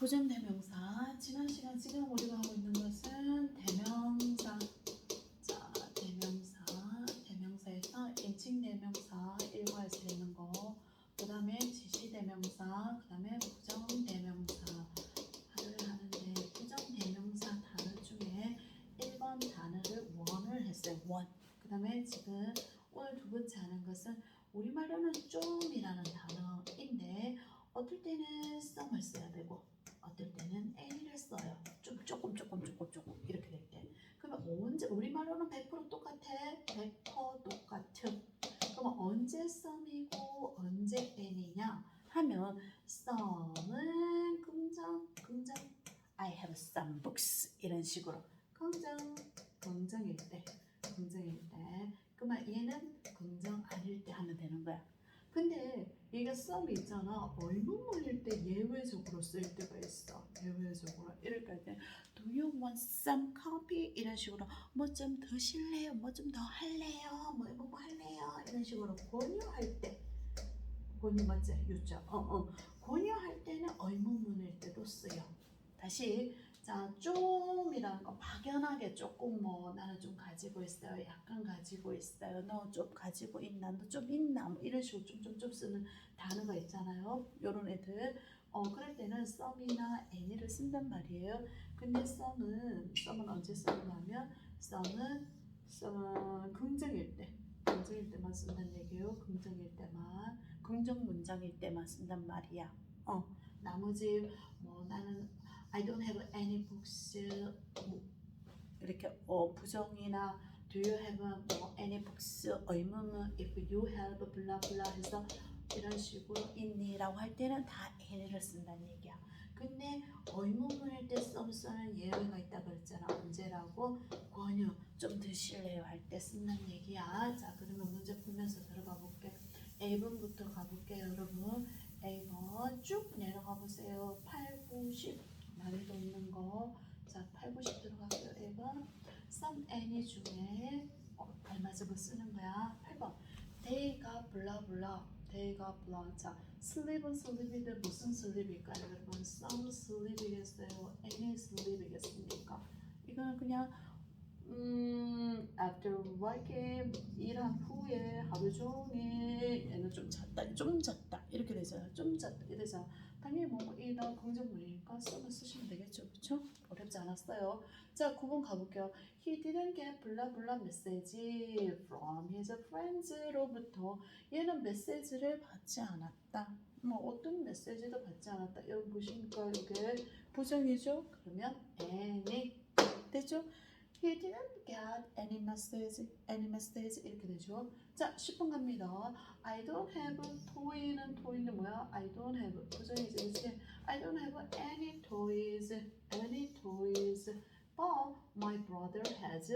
부정대명사. 지난 시간 지금 우리가 하고 있는 것은 대명사. 자, 대명사. 대명사에서 인칭 대명사 일과에서 되는 거. 그 다음에 지시 대명사. 그 다음에 부정 대명사를 하는데 부정 대명사 단어 중에 1번 단어를 원을 했어요. 원. 그 다음에 지금 오늘 두 번째 하는 것은 우리말로는 좀이라는 단어인데 어떨 때는 some을 써야 되고 어떨 때는 any를 써요. 좀 조금 조금 조금 조금 이렇게 될 때. 그러면 언제 우리말로는 100% 똑같아? 100% 똑같음. 그러면 언제 some이고 언제 any냐 하면 some은 긍정 긍정 Books 이런 식으로 긍정 긍정일 때 긍정일 때 그러면 얘는 긍정 아닐 때 하면 되는 거야. 근데 얘가 썸이 있잖아. 의문문일 때 예외적으로 쓸 때가 있어. 예외적으로 이럴 때 Do you want some coffee? 이런 식으로 뭐 좀 드실래요? 뭐 좀 더 할래요? 뭐 이거 뭐 할래요? 이런 식으로 권유할 때 권유 맞지? 유자. 어, 어. 권유할 때는 의문문일 때도 쓰여. 다시 자 좀이라는 거 막연하게 조금 뭐 나는 좀 가지고 있어요. 약간 가지고 있어요. 너 좀 가지고 있나? 너 좀 있나? 뭐 이런 식으로 좀 좀좀 쓰는 단어가 있잖아요. 요런 애들. 어 그럴 때는 some이나 any를 쓴단 말이에요. 근데 some은 some은 언제 하면 some은 some은 긍정일 때. 긍정일 때만 쓴다는 얘기예요. 긍정일 때만. 긍정 문장일 때만 쓴단 말이야. 어 나머지 뭐 나는 I don't have any books 뭐 이렇게 어 부정이나 do you have 뭐 any books 의문문 if you have blah blah 해서 이런 식으로 있니라고 할 때는 다 any를 쓴다는 얘기야. 근데 의문문일 때 쓰는 예외가 있다 그랬잖아. 언제라고? 권유 좀 드실래요 할 때 쓴다는 얘기야. 자 그러면 문제 풀면서 들어가 볼게. A번부터 가볼게요 여러분. A번 쭉 내려가 보세요. 8, 9, 10 난이도 있는 거. 자, 8, 90 들어가고요. 1번. some any 중에 어, 알맞은 거 쓰는 거야. 8번. they가 블라 블라. they가 블라. 자, sleep은 sleep인데 무슨 sleep일까요? 여러분, some sleep이겠어요? any sleep이겠습니까? 이거는 그냥 음, after working 일한 후에 하루 종일 얘는 좀 잤다, 좀 잤다 이렇게 되잖아, 좀 잤다 이러잖아. 당연히 뭐 이다 긍정문이 써면 쓰시면 되겠죠, 그렇죠? 어렵지 않았어요. 자, 9번 가볼게요. He didn't get blah message from his friends로부터 얘는 메시지를 받지 않았다. 뭐 어떤 메시지도 받지 않았다. 여러분 보시니까 이게 부정이죠? 그러면 any 됐죠? He didn't get any message, any message 이렇게 되죠. 자, 10번 갑니다. I don't have toy는 toy는 뭐야? I don't have 부정이지, 그치? I don't have any toys, any toys. But my brother has.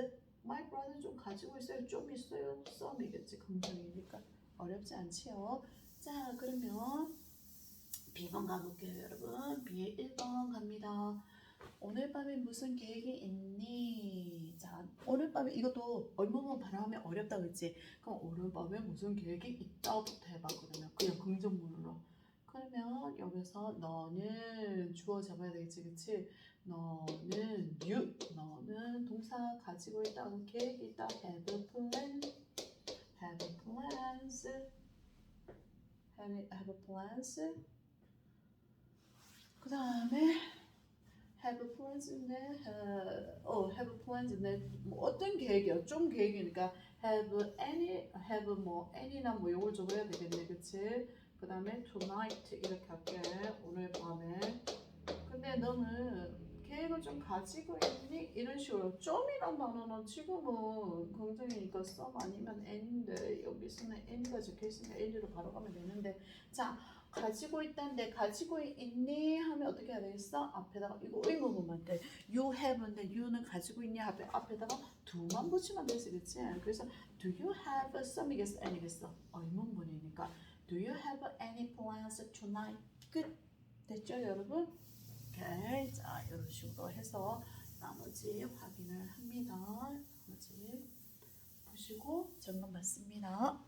My brother 좀 가지고 있어요. 좀 있어요. some이겠지. 긍정이니까 어렵지 않지요. 자, 그러면 B번 가볼게요, 여러분. B의 1번 갑니다. 오늘 밤에 무슨 계획이 있니? 자, 오늘 밤에 이것도 얼마만 바라면 어렵다 그랬지? 그럼 오늘 밤에 무슨 계획이 있다부터 해봐 그러면. 여기서 너는 주어 잡아야 되겠지, 그치? 너는 you, 너는 동사 가지고 있다, 계획이 있다, have plan, have plans, have, have plans. 그 다음에 have plans인데 어 have plans인데 뭐 어떤 계획이요? 좀 계획이니까 have any have 뭐 any나 뭐 이걸 적어야 되겠네, 그치? 그 다음에 tonight 이렇게 할게 오늘 밤에. 근데 너는 계획을 좀 가지고 있니? 이런 식으로 좀이란 단어는 지금은 긍정이니까 some 아니면 any인데 여기서는 any가 적혀있으니까 any로 바로 가면 되는데 자 가지고 있다는데 가지고 있니? 하면 어떻게 해야 되겠어? 앞에다가 이거 의문문만 돼. You have인데 you는 가지고 있니? 앞에, 앞에다가 do만 붙이면 되지 그치? 그래서 do you have some이겠어? any겠어? 의문문이니까 do you have any plans tonight? 끝 됐죠 여러분? 오케이 자 이런 식으로 해서 나머지 확인을 합니다. 나머지 보시고 점검 받습니다.